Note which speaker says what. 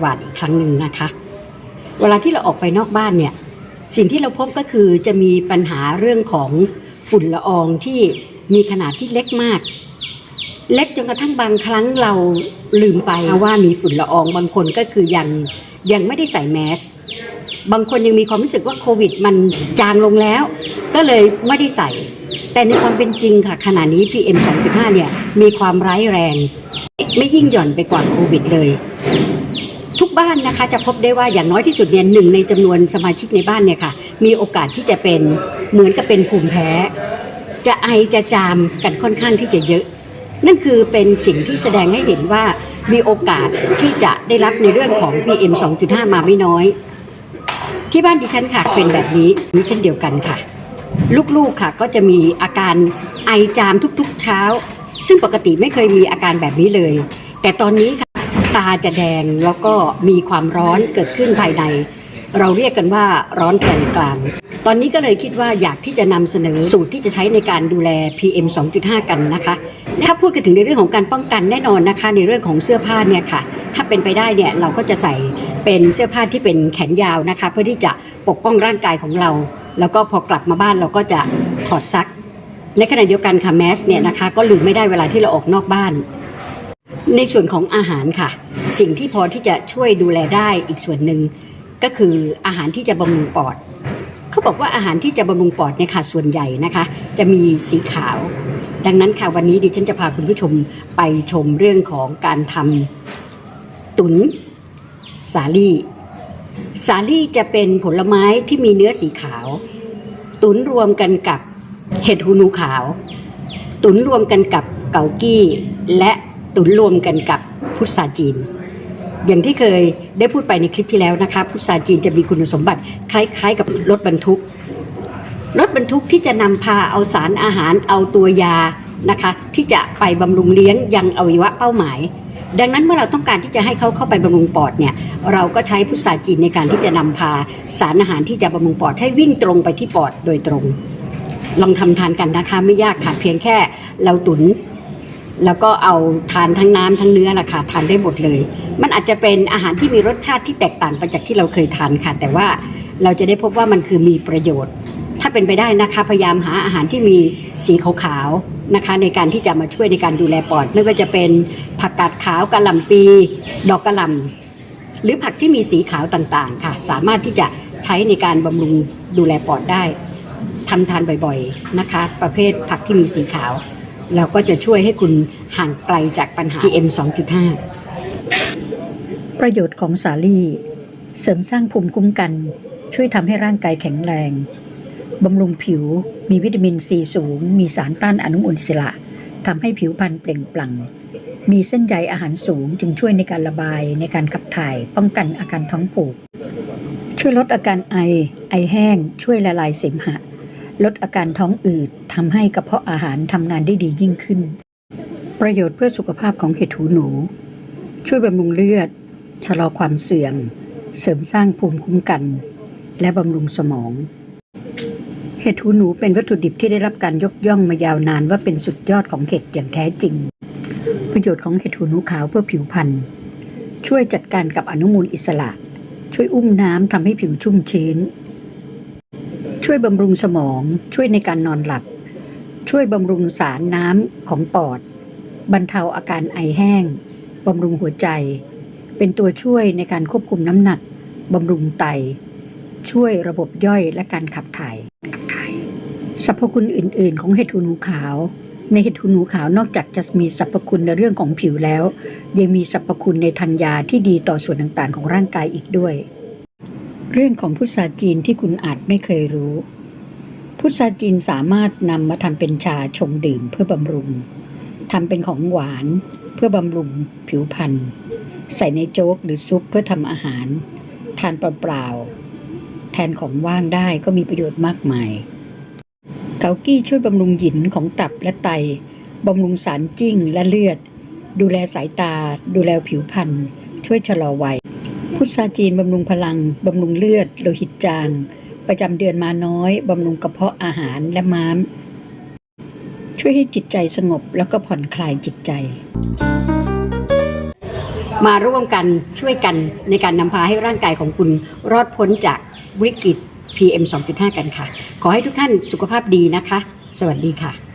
Speaker 1: หวาดอีกครั้งหนึ่งนะคะ เวลาที่เราออกไปนอกบ้านเนี่ย สิ่งที่เราพบก็คือจะมีปัญหาเรื่องของฝุ่นละอองที่มีขนาดที่เล็กมาก เล็กจนกระทั่งบางครั้งเราลืมไปว่ามีฝุ่นละอองบางคนก็คือยังยังไม่ได้ใส่แมสบางคนยังมีความรู้สึกว่าโควิด มันจางลงแล้ว ก็เลยไม่ได้ใส่ แต่ในความเป็นจริงค่ะขณะนี้ PM 2.5เนี่ยมีความร้ายแรง ไม่ยิ่งหย่อนไปกว่าโควิดเลย ทุกบ้านนะคะจะพบได้ว่าอย่างน้อยที่สุดเนี่ยหนึ่งในจำนวนสมาชิกในบ้านเนี่ยค่ะ มีโอกาสที่จะเป็นเหมือนกับเป็นภูมิแพ้ จะไอจะจามกันค่อนข้างที่จะเยอะ นั่นคือเป็นสิ่งที่แสดงให้เห็นว่ามีโอกาสที่จะได้รับในเรื่องของ PM 2.5 มาไม่น้อย ที่บ้านดิฉันค่ะเป็นแบบนี้นี่เช่นเดียวกันค่ะ ลูกๆค่ะก็จะมีอาการไอจามทุกๆเช้า ซึ่งปกติไม่เคยมีอาการแบบนี้เลย แต่ตอนนี้ค่ะ ตาจะแดงแล้วก็มีความร้อนเกิดขึ้นภายใน เราเรียกกันว่าร้อนแปานกลาง ตอนนี้ก็เลยคิดว่าอยากที่จะนำเสนอสูตรที่จะใช้ในการดูแล PM 2.5 กันนะคะ ถ้าพูดกันถึงในเรื่องของการป้องกันแน่นอนนะคะ ในเรื่องของเสื้อผ้าเนี่ยค่ะ ถ้าเป็นไปได้เนี่ยเราก็จะใส่เป็นเสื้อผ้าที่เป็นแขนยาวนะคะ เพื่อที่จะปกป้องร่างกายของเรา แล้วก็พอกลับมาบ้านเราก็จะถอดซัก ในขณะเดียวกันค่ะแมสเนี่ยนะคะก็ลืมไม่ได้เวลาที่เราออกนอกบ้าน ในส่วนของอาหารค่ะ สิ่งที่พอที่จะช่วยดูแลได้อีกส่วนหนึ่งก็คืออาหารที่จะบำรุงปอดเขาบอกว่าอาหารที่จะบำรุงปอดเนี่ยค่ะส่วนใหญ่นะคะ จะมีสีขาว ดังนั้นค่ะวันนี้ดิฉันจะพาคุณผู้ชมไปชมเรื่องของการทำตุนสาลี่ สาลี่จะเป็นผลไม้ที่มีเนื้อสีขาว ตุนรวมกันกับเห็ดหูหนูขาว ตุนรวมกันกับเกากี้และ ตุนรวมกันกับพุทราจีน อย่างที่เคยได้พูดไปในคลิปที่แล้วนะคะพุทราจีนจะมีคุณสมบัติคล้าย ๆ กับรถบรรทุก รถบรรทุกที่จะนำพาเอาสารอาหารเอาตัวยานะคะที่จะไปบำรุงเลี้ยงยังอวัยวะเป้าหมาย ดังนั้นเมื่อเราต้องการที่จะให้เขาเข้าไปบำรุงปอดเนี่ยเราก็ใช้พุทราจีนในการที่จะนำพาสารอาหารที่จะบำรุงปอดให้วิ่งตรงไปที่ปอดโดยตรง ลองทำทานกันนะคะไม่ยากค่ะเพียงแค่เราตุน แล้วก็เอาทานทั้งน้ำทั้งเนื้อล่ะค่ะทานได้หมดเลย มันอาจจะเป็นอาหารที่มีรสชาติที่แตกต่างไปจากที่เราเคยทานค่ะ แต่ว่าเราจะได้พบว่ามันคือมีประโยชน์ ถ้าเป็นไปได้นะคะพยายามหาอาหารที่มีสีขาวๆนะคะ ในการที่จะมาช่วยในการดูแลปอด ไม่ว่าจะเป็นผักกาดขาวกะหล่ำปี ดอกกะหล่ำหรือผักที่มีสีขาวต่างๆ ค่ะ สามารถที่จะใช้ในการบำรุงดูแลปอดได้ทำทานบ่อยๆนะคะ ประเภทผักที่มีสีขาว แล้วก็จะช่วยให้คุณห่างไกลจากปัญหา PM 2.5 ประโยชน์ของสาลี่ เสริมสร้างภูมิคุ้มกัน ช่วยทำให้ร่างกายแข็งแรง บำรุงผิว มีวิตามินซีสูง มีสารต้านอนุมูลอิสระทำให้ผิวพรรณเปล่งปลั่ง มีเส้นใยอาหารสูงจึงช่วยในการระบายในการขับถ่าย ป้องกันอาการท้องผูก ช่วยลดอาการไอ ไอแห้ง ช่วยละลายเสมหะ ลดอาการท้องอืดทำให้กระเพาะอาหารทำงานได้ดียิ่งขึ้น ประโยชน์เพื่อสุขภาพของเห็ดหูหนู ช่วยบำรุงเลือด ชะลอความเสื่อม เสริมสร้างภูมิคุ้มกัน และบำรุงสมอง เห็ดหูหนูเป็นวัตถุดิบที่ได้รับการยกย่องมายาวนานว่าเป็นสุดยอดของเห็ดอย่างแท้จริง ประโยชน์ของเห็ดหูหนูขาวเพื่อผิวพรรณช่วยจัดการกับอนุมูลอิสระ ช่วยอุ้มน้ำทำให้ผิวชุ่มชื้น ช่วยบำรุงสมอง ช่วยในการนอนหลับ ช่วยบำรุงสารน้ำของปอด บรรเทาอาการไอแห้งบำรุงหัวใจ เป็นตัวช่วยในการควบคุมน้ำหนักบำรุงไต ช่วยระบบย่อยและการขับถ่ายสรรพคุณอื่น ๆ ของเห็ดหูหนูขาว ในเห็ดหูหนูขาวนอกจากจะมีสรรพคุณในเรื่องของผิวแล้ว ยังมีสรรพคุณในทางยาที่ดีต่อส่วนต่างๆ ของร่างกายอีกด้วย เรื่องของพุทราจีนที่คุณอาจไม่เคยรู้ พุทราจีนสามารถนำมาทำเป็นชาชงดื่มเพื่อบำรุงทำเป็นของหวานเพื่อบำรุงผิวพรรณใส่ในโจ๊กหรือซุปเพื่อทำอาหาร ทานเปล่าๆแทนของว่างได้ก็มีประโยชน์มากมาย เกากี้ช่วยบำรุงหยินของตับและไตบำรุงสารจิ้งและเลือด ดูแลสายตา ดูแลผิวพรรณช่วยชะลอวัย พุทราจีนบำรุงพลัง บำรุงเลือด โลหิตจาง ประจำเดือนมาน้อย บำรุงกระเพาะอาหารและม้าม ช่วยให้จิตใจสงบแล้วก็ผ่อนคลายจิตใจ มาร่วมกันช่วยกันในการนำพาให้ร่างกายของคุณรอดพ้นจากวิกฤต PM 2.5 กันค่ะ ขอให้ทุกท่านสุขภาพดีนะคะ สวัสดีค่ะ